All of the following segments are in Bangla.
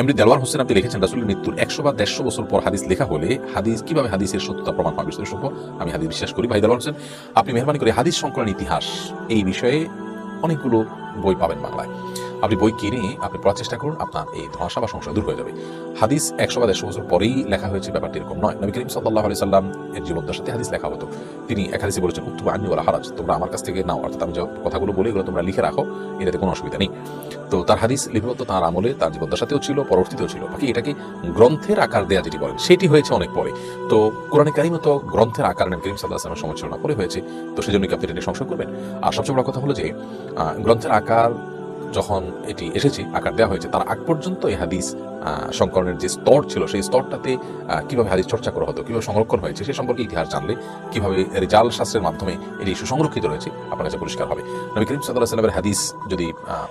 এমনি দেলোয়ার হোসেন, আপনি লিখেছেন রাসুলের মৃত্যুর একশো বা দেড়শো বছর পর হাদিস লেখা হলে হাদিস, কীভাবে হাদিসের সত্যতা প্রমাণ পাবে? সম্ভব আমি হাদিস বিশ্বাস করি। ভাই দেলোয়ার হোসেন, আপনি মেহরবানি করে হাদিস সংকলন ইতিহাস, এই বিষয়ে অনেকগুলো বই পাবেন বাংলায়। আপনি বই কিনে আপনি পড়ার চেষ্টা করুন, আপনার এই ধোঁয়াশা বা সংশয় দূর হয়ে যাবে। হাদিস একশো বা দেড়শো বছর পরেই লেখা হয়েছে, ব্যাপারটি এরকম নয়। নবী করিম সাল্লাহ আলি সাল্লাম এর জীবদ্দশাতে হাদিস লেখা হতো। তিনি এক হাদিসে বলেছেন উত্তর আন্নি ওলা হারাজ, তোমরা আমার কাছ থেকে নাও। অর্থাৎ আমি যে কথাগুলো বলি, এগুলো তোমরা লিখে রাখো, এটাতে কোনো অসুবিধা নেই। তো তার হাদিস লিপিবদ্ধ, তার আমলে, তার জীবদ্দশাতেও ছিল, পরবর্তীতেও ছিল। বাকি এটাকে গ্রন্থের আকার দেয়া যেটি বলেন, সেটি হয়েছে অনেক পরে। তো কোরআনে কারিমও গ্রন্থের আকার নবী করিম সাল্লাহ আসলামের সমালোচনা করে হয়েছে। তো সেজন্য কি আপনি এটা সংশয় করবেন? আর সবচেয়ে বড় কথা হলো যে গ্রন্থের আকার যখন এটি এসেছে, আকার দেওয়া হয়েছে, তার আগ পর্যন্ত এই হাদিস সংকলনের যে স্তর ছিল, সেই স্তরটাতে কীভাবে হাদিস চর্চা করা হতো, কীভাবে সংরক্ষণ হয়েছে, সে সম্পর্কে ইতিহাস জানলে, কীভাবে রিজাল শাস্ত্রের মাধ্যমে এটি সুসংরক্ষিত রয়েছে, আপনার কাছে পরিষ্কার হবে। নবী করিম সাল্লাহ সাল্লামের হাদিস যদি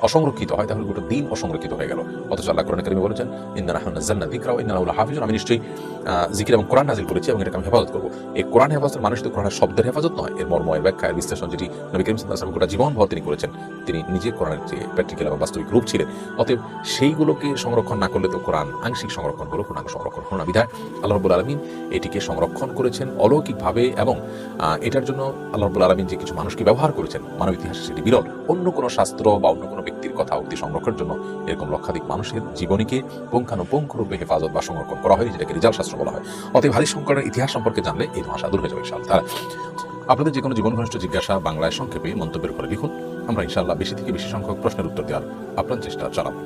অসংরক্ষিত হয়, তাহলে গোটা দিন অসংরক্ষিত হয়ে গেল। অথচ আল্লাহ কোরআন করিমে বলেছেন আহমদ জান্নাত দিকরা ইন্দান হাফিজুন আমি নিশ্চয়ই জিকির এবং কোরআন নাজিল করেছি এবং এটাকে আমি হেফাজত করব। এই কোরআন হেফাজত মানুষ তো কোরআনের শব্দের হেফাজত নয়। এর মর্ময় ব্যাখ্যা, এর বিশ্লেষণ যেটি নবী করিম সাল্লাহ গোটা জীবন ভর তিনি করেছেন, তিনি নিজে কোরআনের যে প্র্যাকটিক্যাল এবং বাস্তবিক রূপ ছিলেন, অতএব সেইগুলোকে সংরক্ষণ না করলে তো কোরআন আংশিক সংরক্ষণ হলো পূর্ণাঙ্গ সংরক্ষণ হলো না। বিধায় আল্লাহ রবুল আলমিন এটিকে সংরক্ষণ করেছেন অলৌকিকভাবে এবং এটার জন্য আল্লাহ রবুল আলমিন যে কিছু মানুষকে ব্যবহার করেছেন, মানব ইতিহাসে সেটি বিরল। অন্য কোনো শাস্ত্র বা অন্য কোনো ব্যক্তির কথা উক্তি সংরক্ষণের জন্য এরকম লক্ষাধিক মানুষের জীবনীকে পুঙ্খানুপুঙ্খ রূপে হেফাজত বা সংরক্ষণ করা হয়, যেটাকে রিজাল শাস্ত্র বলা হয়। অতএব হাদিস সংকলনের ইতিহাস সম্পর্কে জানলে এই ভাষা দূর হয়ে যাবে তারা আপনাদের যে কোনো জীবন ঘনিষ্ঠ জিজ্ঞাসা বাংলায় সংক্ষেপে মন্তব্যের করে লিখুন। আমরা ইনশাআল্লাহ বেশি থেকে বেশি সংখ্যক প্রশ্নের উত্তর দেওয়ার আপ্রাণ চেষ্টা চালাবো।